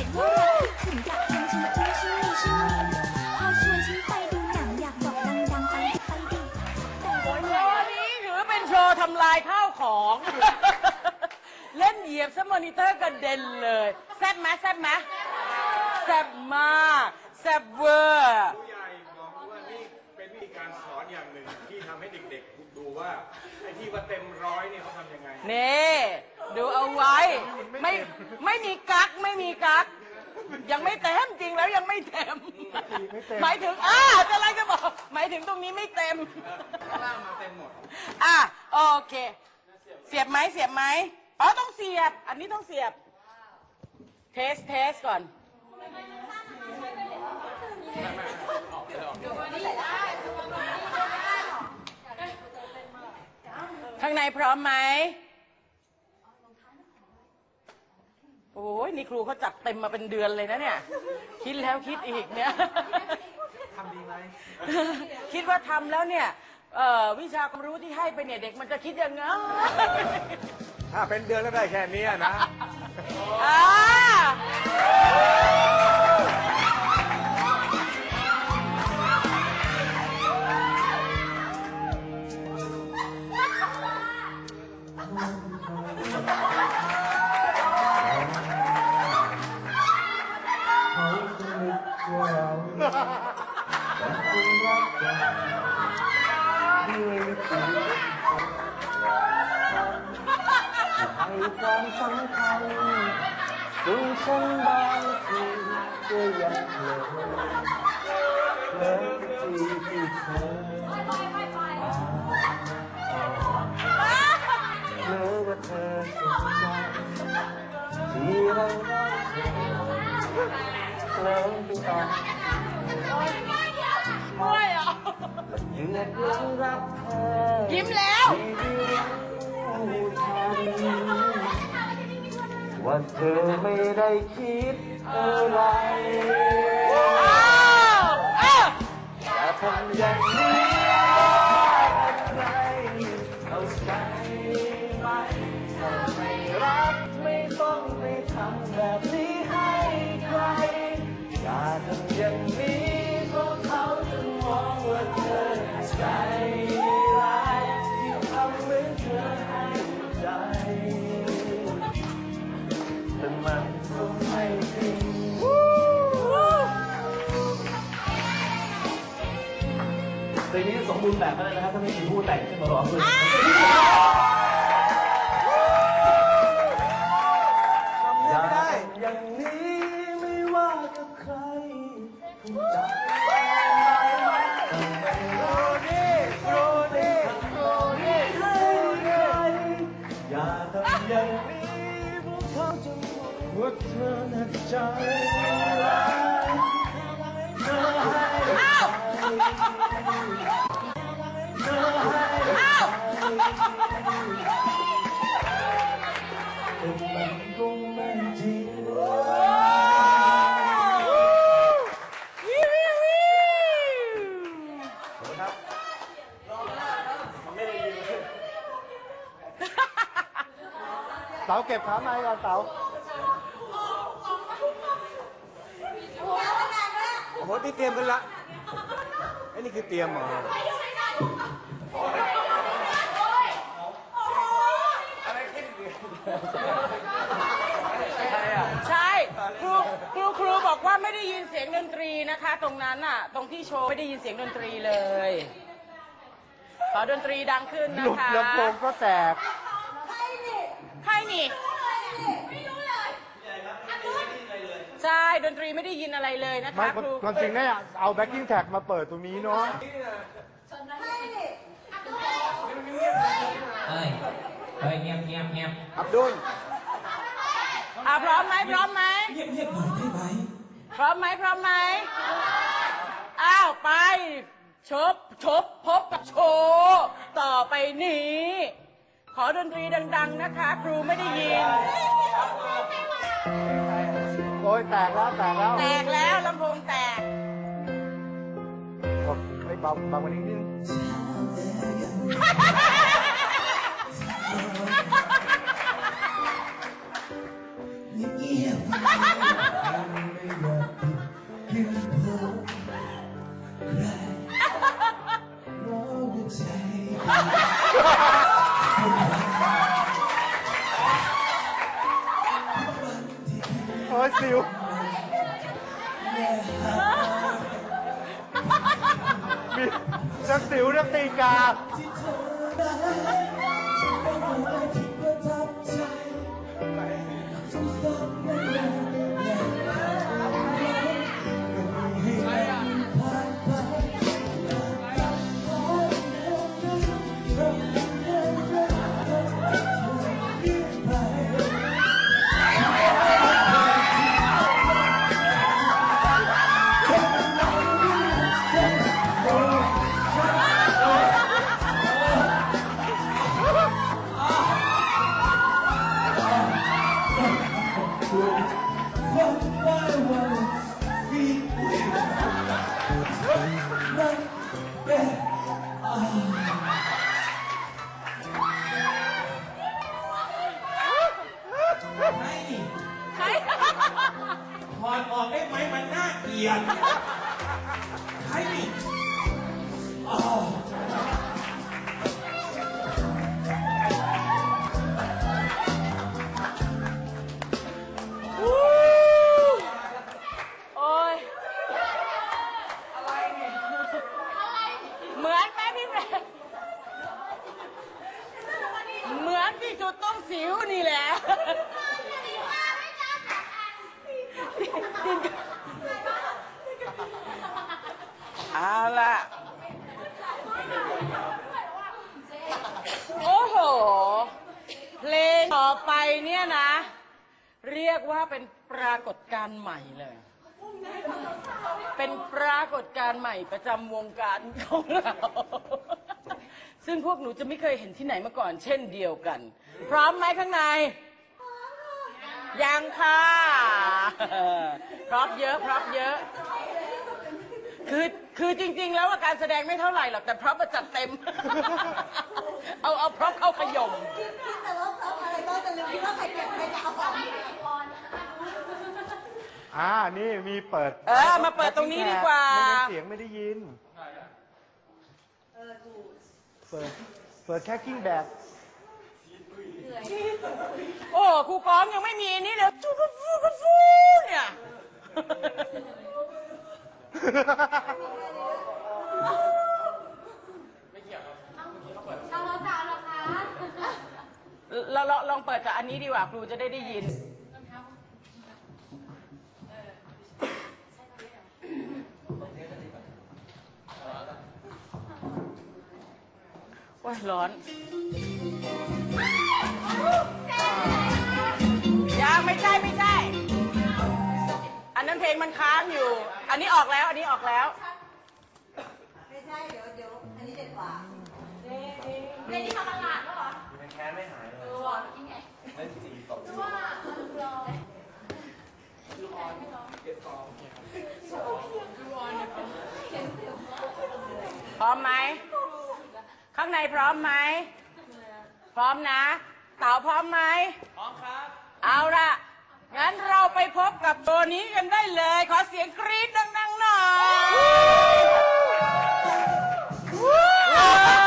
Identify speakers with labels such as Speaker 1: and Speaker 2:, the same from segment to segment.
Speaker 1: ห็นว่าถึงอยากทำฉันทิ้งฉันมีฉันมีพอชวนฉันไปดูหนังอยากบอกดังๆไปไปดิแต่
Speaker 2: โชว์นี้ถือเป็นโชว์ทำลายข้าวของ เล่นเหยียบซะมอนิเตอร์กระเด็นเลยแซ่บไหมแซ่บไหมแซ่บมากแซ่บเวอร์
Speaker 3: ผู้ใหญ่บอกว่านี่เป็นวิธีการสอนอย่างหนึ่งที่ทำให้เด็กๆดูว่า ที่ว่าเต็มร้อยเนี่ยเขาทำยังไง
Speaker 2: นี่ดูเอาไว้ ไม่ไม่มีกักไม่มีกัก ยังไม่เต็มจริงแล้วยังไม่เต็ม หมายถึงอ่าจะอะไรจะบอก หมายถึงตรงนี้ไม่เต็ม
Speaker 3: ข้างล่างมาเต็มหมด
Speaker 2: อะโอเค เสียบไหมเสียบไหมอ๋อต้องเสียบ อันนี้ต้องเสียบ เทสเทสก่อนางในพร้อมไหมโอ้ยนี่ครูเขาจัดเต็มมาเป็นเดือนเลยนะเนี่ย คิดแล้วคิดอีกเนี่ย
Speaker 3: ทำดีไหม
Speaker 2: คิดว่าทำแล้วเนี่ยเอ่อวิชาความรู้ที่ให้ไปเนี่ยเด็กมันจะคิดยังไง
Speaker 3: ถ้าเป็นเดือนก็ได้แค่นี้นะ
Speaker 4: ความสำคัญถึงฉันบางทีก็ยังเผลอเผลอทีที่เธอ อว่าเธอสนเธอไม่ได้คิดอะไร
Speaker 2: อ
Speaker 4: ย่าทำอย่างนี้ใครเอาใจไหมถ้าไม่รักไม่ต้องไปทำแบบนี้ให้ใคร อย่าทำอย่างนี้ รณ์แบบแล้วนะครับถ้าไม่มีผู้แต่งขึ้นมาร้องด้วยอย่าได้ อย่างนี้ไม่ว่ากับใครคุณจะ แต่มันก็ไม่จริงเต๋าเก็บขาไม้ก่อนเต๋า
Speaker 3: โอ้โหนี่เตรียมกันละไอ้นี่คือเตรียมเหรอ
Speaker 2: ใช่ครูครูครูบอกว่าไม่ได้ยินเสียงด นตรีนะคะตรงนั้นน่ะ ตรงที่โชว์ไม่ได้ยินเสียงดนตรีเลย ขอดนตรีดังขึ้น
Speaker 4: ห
Speaker 2: นะ
Speaker 4: ลุด
Speaker 2: คะ
Speaker 4: ลำโพงก็แตก
Speaker 2: ใครนี่ ใช่ ดนตรีไม่ได้ยินอะไรเลยนะ
Speaker 4: ไม่
Speaker 2: คะครู
Speaker 4: ความจริงเนี่ยเอาแบ็กกิ้งแท็กมาเปิดตรงนี้เนาะ
Speaker 5: เอ้ยเอ้ยเงียบเงียบเงียบ
Speaker 3: อับดุล
Speaker 2: อะพร้อมไหมพร้อมไหม
Speaker 5: เงียบเงียบหน่อยได้ไหม
Speaker 2: พร้อมไหมพร้อมไหมอ้าวไป ชบชบพบกับโชว์ต่อไปนี้ ขอดนตรีดัง ๆ นะคะ ครูไม่ได้ยิน
Speaker 4: โอ้ยแตกแล้วแตกแล้ว
Speaker 2: แตกแล้วลำโพงแตก
Speaker 4: ไอ้เบาเบากว่านี้นิดนึง
Speaker 5: เงียบ
Speaker 3: โอ้ยสิวมีนัก
Speaker 6: ไป
Speaker 2: เนี่ยนะ เรียกว่าเป็นปรากฏการณ์ใหม่เลย เป็นปรากฏการณ์ใหม่ประจำวงการของเรา ซึ่งพวกหนูจะไม่เคยเห็นที่ไหนมาก่อน เช่นเดียวกัน พร้อมไหมข้างใน ยังค่ะพร้อมเยอะพร้อมเยอะ คือคือจริง ๆ แล้วว่าการแสดงไม่เท่าไหร่หรอกแต่พร็อพมาจัดเต็ม เอาเอาพร็อพเข้าขยม
Speaker 1: แต่ว่าเขาอะไร ก็จะลืมคิดว่าใครเก็บใครจะเอาของ
Speaker 3: อ่า นี่มีเปิด
Speaker 2: เออมาเปิดตรงนี้ดีกว่า
Speaker 3: ไม่งั้นเสียงไม่ได้ยินเปิด เปิดแค่กิ้งแบก
Speaker 2: โอ้ครูก้องยังไม่มีนี่เลยจูกฟูกฟูเนี่ย เรา ลองลองเปิดจากอันนี้ดีกว่าครูจะได้ได้ยินโอ้ยร้อน ยังไม่ใช่ไม่ใช่ อันนั้นเพลงมันค้างอยู่ อันนี้ออกแล้ว อันนี้ออกแล้ว
Speaker 1: ไม่ใช่ เดี๋ยวเดี๋ยวอันนี้เด็ดกว่า
Speaker 2: พร้อมไหม ข้างในพร้อมไหม พร้อมนะ เต๋าพร้อมไหม พร้อมครับ เอาละงั้นเราไปพบกับตัวนี้กันได้เลย ขอเสียงกรี๊ดดังๆหน่อย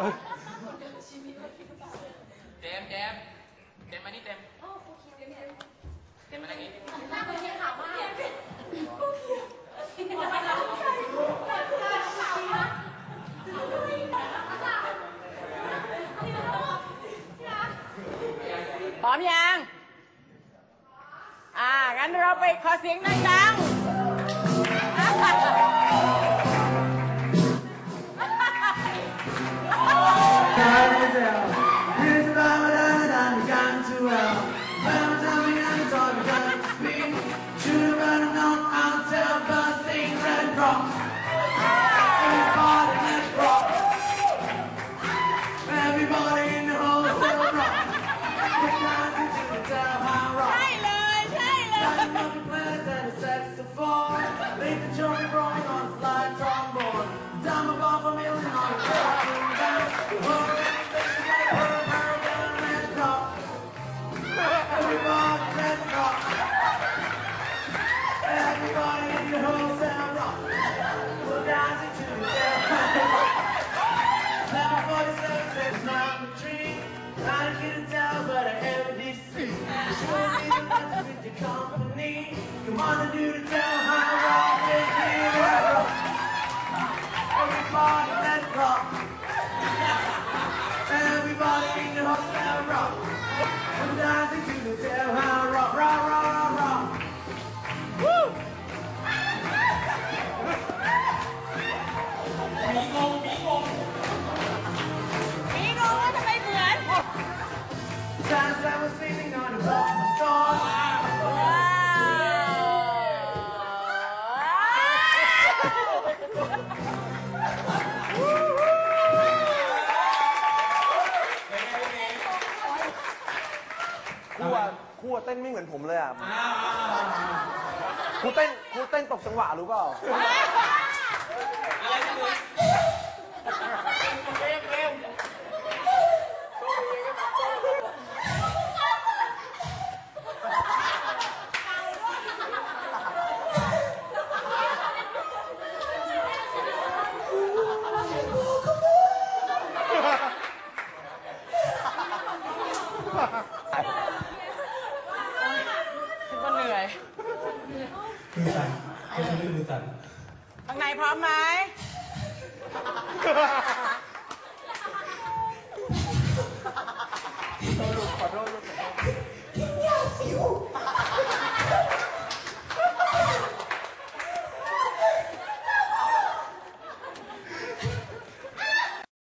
Speaker 2: เจ
Speaker 7: ม
Speaker 8: ส์เจมส์เจมส์มานี่เจมส์เจมส์มาทางนี้
Speaker 7: พร้อมยัง อ่า งั้นเราไปขอเสียงดังๆ
Speaker 2: tree. I couldn't tell, but I am a DC. with your company. Come on and do the tell.
Speaker 3: ครูเต้นครูเต้นตกจังหวะรู้เปล่า
Speaker 9: อะไรนะ
Speaker 7: มึง
Speaker 9: มือสั่นไม่ใช่มือสั่น
Speaker 7: ข้างในพร้อมไหม